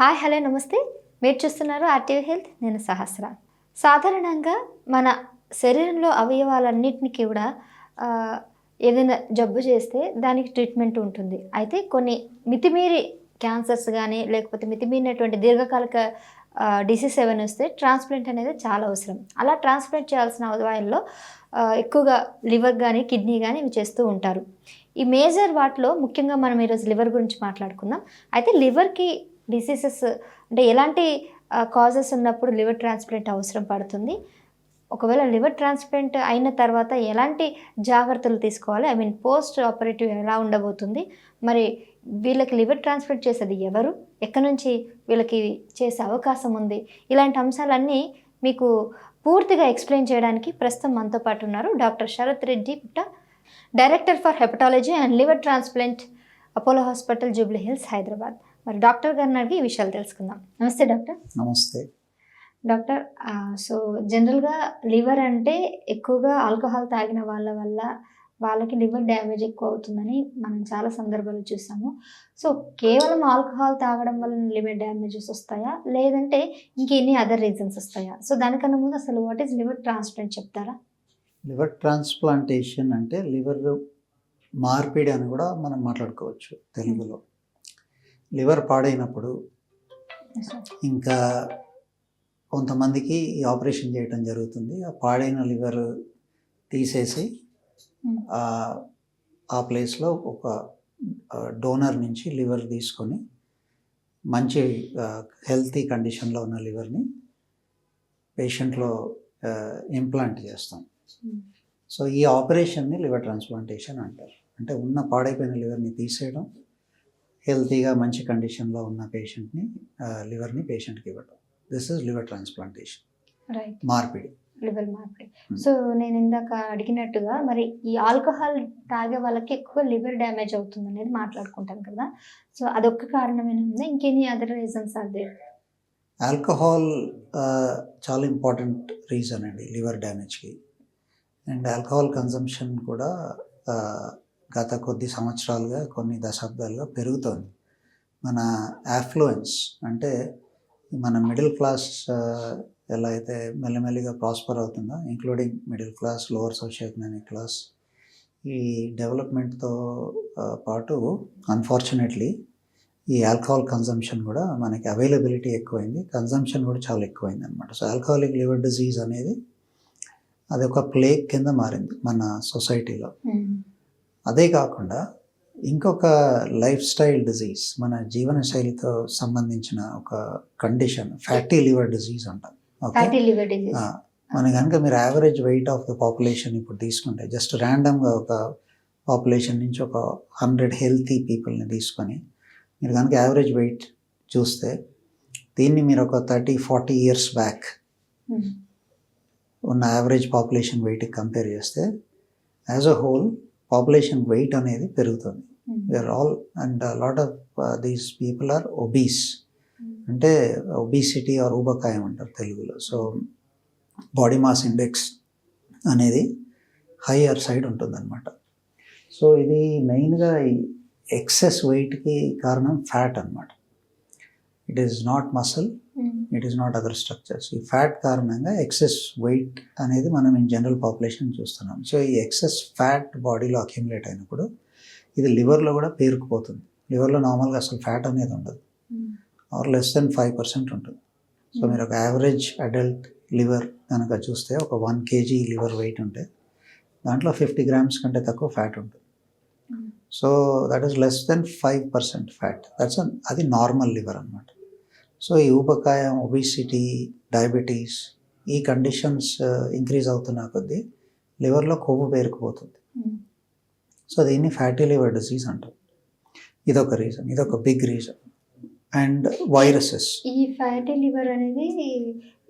Hi hello నమస్తే. మీరు చూస్తున్నారు ఆర్టీవీ హెల్త్. నేను సహస్ర. సాధారణంగా మన శరీరంలో అవయవాలన్నింటినీ కూడా ఏదైనా జబ్బు చేస్తే దానికి ట్రీట్మెంట్ ఉంటుంది. అయితే కొన్ని మితిమీరి క్యాన్సర్స్ కానీ లేకపోతే మితిమీరినటువంటి దీర్ఘకాలిక డిసీజ్ ఏమైనా వస్తే ట్రాన్స్ప్లాంట్ అనేది చాలా అవసరం. అలా ట్రాన్స్ప్లాంట్ చేయాల్సిన అవయవాల్లో ఎక్కువగా లివర్ కానీ కిడ్నీ కానీ ఇవి చేస్తూ ఉంటారు. ఈ మేజర్ వాటిలో ముఖ్యంగా మనం ఈరోజు లివర్ గురించి మాట్లాడుకుందాం. అయితే లివర్కి డిసీజెస్ అంటే ఎలాంటి కాజెస్ ఉన్నప్పుడు లివర్ ట్రాన్స్ప్లాంట్ అవసరం పడుతుంది. ఒకవేళ లివర్ ట్రాన్స్ప్లాంట్ అయిన తర్వాత ఎలాంటి జాగ్రత్తలు తీసుకోవాలి? ఐ మీన్ పోస్ట్ ఆపరేటివ్ ఎలా ఉండబోతుంది? మరి వీళ్ళకి లివర్ ట్రాన్స్ప్లాంట్ చేసేది ఎవరు? ఎక్కడి నుంచి వీళ్ళకి చేసే అవకాశం ఉంది? ఇలాంటి అంశాలన్నీ మీకు పూర్తిగా ఎక్స్ప్లెయిన్ చేయడానికి ప్రస్తుతం మనతో పాటు ఉన్నారు doctor Sharath Reddy Putta director for hepatology and liver transplant Apollo hospital Jubilee Hills Hyderabad. మరి డాక్టర్ గారిని అడిగి ఈ విషయాలు తెలుసుకుందాం. నమస్తే డాక్టర్. నమస్తే. డాక్టర్ సో జనరల్గా లివర్ అంటే ఎక్కువగా ఆల్కహాల్ తాగిన వాళ్ళ వల్ల వాళ్ళకి లివర్ డ్యామేజ్ ఎక్కువ అవుతుందని మనం చాలా సందర్భాలు చూసాము. సో కేవలం ఆల్కహాల్ తాగడం వల్ల లివర్ డ్యామేజెస్ వస్తాయా? లేదంటే ఇంకెన్ని అదర్ రీజన్స్ వస్తాయా? సో దానికన్నా ముందు అసలు వాట్ ఈస్ లివర్ ట్రాన్స్ప్లాంట్ చెప్తారా? లివర్ ట్రాన్స్ప్లాంటేషన్ అంటే లివర్ మార్పిడి అని కూడా మనం మాట్లాడుకోవచ్చు తెలుగులో. లివర్ పాడైనప్పుడు ఇంకా కొంతమందికి ఈ ఆపరేషన్ చేయటం జరుగుతుంది ఆ పాడైన లివర్ తీసేసి Hmm. ఆ ప్లేస్లో ఒక డోనర్ నుంచి లివర్ తీసుకొని మంచి హెల్తీ కండిషన్లో ఉన్న లివర్ని పేషెంట్లో ఇంప్లాంట్ చేస్తాం Hmm. సో ఈ ఆపరేషన్ని లివర్ ట్రాన్స్ప్లాంటేషన్ అంటారు అంటే ఉన్న పాడైపోయిన లివర్ని తీసేయడం హెల్తీగా మంచి కండిషన్లో ఉన్న పేషెంట్ని లివర్ని పేషెంట్కి ఇవ్వడం this is liver transplantation right మార్పిడి. లివర్ మార్పిడి. Hmm. సో నేను ఇందాక అడిగినట్టుగా మరి ఈ ఆల్కహాల్ తాగే వాళ్ళకి ఎక్కువ లివర్ డ్యామేజ్ అవుతుంది అనేది మాట్లాడుకుంటాం కదా. సో అదొక్క కారణమేనా ఉందా? ఇంకెన్ని అదర్ రీజన్స్ అదే ఆల్కహాల్ చాలా ఇంపార్టెంట్ రీజన్ అండి లివర్ డ్యామేజ్కి. అండ్ ఆల్కహాల్ కన్జంప్షన్ కూడా గత కొద్ది సంవత్సరాలుగా కొన్ని దశాబ్దాలుగా పెరుగుతోంది. మన యాఫ్లుయెన్స్ అంటే మన మిడిల్ క్లాస్ ఎలా అయితే మెల్లమెల్లిగా ప్రాస్పర్ అవుతుందో including middle class lower socio economic class ఈ డెవలప్మెంట్తో పాటు అన్ఫార్చునేట్లీ ఈ ఆల్కహాల్ కన్జంప్షన్ కూడా మనకి అవైలబిలిటీ ఎక్కువైంది. కన్జంప్షన్ కూడా చాలా ఎక్కువైంది అనమాట సో ఆల్కహాలిక్ లివర్ డిజీజ్ అనేది అది ఒక ప్లేగ్ కింద మారింది మన సొసైటీలో అదే కాకుండా ఇంకొక లైఫ్ స్టైల్ డిజీజ్ మన జీవన శైలితో సంబంధించిన ఒక కండిషన్ ఫ్యాటీ లివర్ డిజీజ్ అంటాం. మన కనుక మీరు average weight of the population ఇప్పుడు తీసుకుంటే జస్ట్ ర్యాండమ్గా ఒక పాపులేషన్ నుంచి ఒక హండ్రెడ్ హెల్తీ పీపుల్ని తీసుకొని మీరు కనుక యావరేజ్ వెయిట్ చూస్తే దీన్ని మీరు ఒక థర్టీ ఫార్టీ ఇయర్స్ బ్యాక్ ఉన్న యావరేజ్ పాపులేషన్ వెయిట్కి కంపేర్ చేస్తే as a whole population weight అనేది పెరుగుతుంది. We are all and lot of these people are obese అంటే ఒబీసిటీ ఆర్ ఊబకాయం అంటారు తెలుగులో. సో బాడీ మాస్ ఇండెక్స్ అనేది హైయర్ సైడ్ ఉంటుందన్నమాట. సో ఇది మెయిన్గా ఎక్సెస్ వెయిట్కి కారణం ఫ్యాట్ అన్నమాట. It is not muscle it is not other structures ఈ ఫ్యాట్ కారణంగా ఎక్సెస్ వెయిట్ అనేది మనం ఇన్ జనరల్ పాపులేషన్ చూస్తున్నాం. సో ఈ ఎక్సెస్ ఫ్యాట్ బాడీలో అక్యుములేట్ అయినప్పుడు ఇది లివర్లో కూడా పేరుకుపోతుంది. లివర్లో నార్మల్గా అసలు ఫ్యాట్ అనేది ఉండదు. Or less than five percent ఉంటుంది. సో మీరు ఒక యావరేజ్ అడల్ట్ లివర్ కనుక చూస్తే ఒక వన్ కేజీ లివర్ వెయిట్ ఉంటే దాంట్లో ఫిఫ్టీ గ్రామ్స్ కంటే తక్కువ ఫ్యాట్ ఉంటుంది. So that is less than five percent fat that's అది నార్మల్ లివర్ అనమాట సో ఈ ఊబకాయం ఒబిసిటీ డయాబెటీస్ ఈ కండిషన్స్ ఇంక్రీజ్ అవుతున్న కొద్దీ లివర్లో కొవ్వు పేరుకుపోతుంది. సో దీన్ని ఫ్యాటీ లివర్ డిసీజ్ అంటాం ఇదొక రీజన్ ఇదొక బిగ్ రీజన్ అండ్ వైరసెస్ ఈ ఫ్యాటీ లివర్ అనేది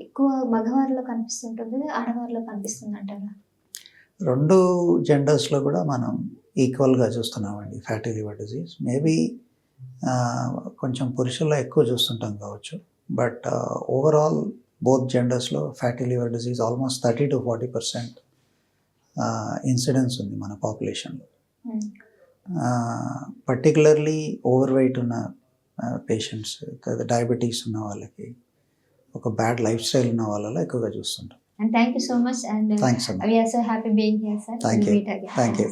ఎక్కువ మగవారిలో కనిపిస్తుంటుంది ఆడవారిలో కనిపిస్తుంది అంటారా? రెండు జెండర్స్లో కూడా మనం ఈక్వల్గా చూస్తున్నామండి ఫ్యాటీ లివర్ డిజీజ్ మేబీ కొంచెం పురుషుల్లో ఎక్కువ చూస్తుంటాం కావచ్చు. But overall both జెండర్స్లో fatty liver disease almost thirty to forty percent incidence ఉంది మన పాపులేషన్లో పర్టికులర్లీ ఓవర్ వెయిట్ ఉన్న పేషెంట్స్ డయాబెటీస్ ఉన్న వాళ్ళకి ఒక బ్యాడ్ లైఫ్ స్టైల్ ఉన్న వాళ్ళలో ఎక్కువగా చూస్తుంటాం. And thank you so much and thanks అమ్మా we are so happy being here sir Thank you. Meet again Thank you.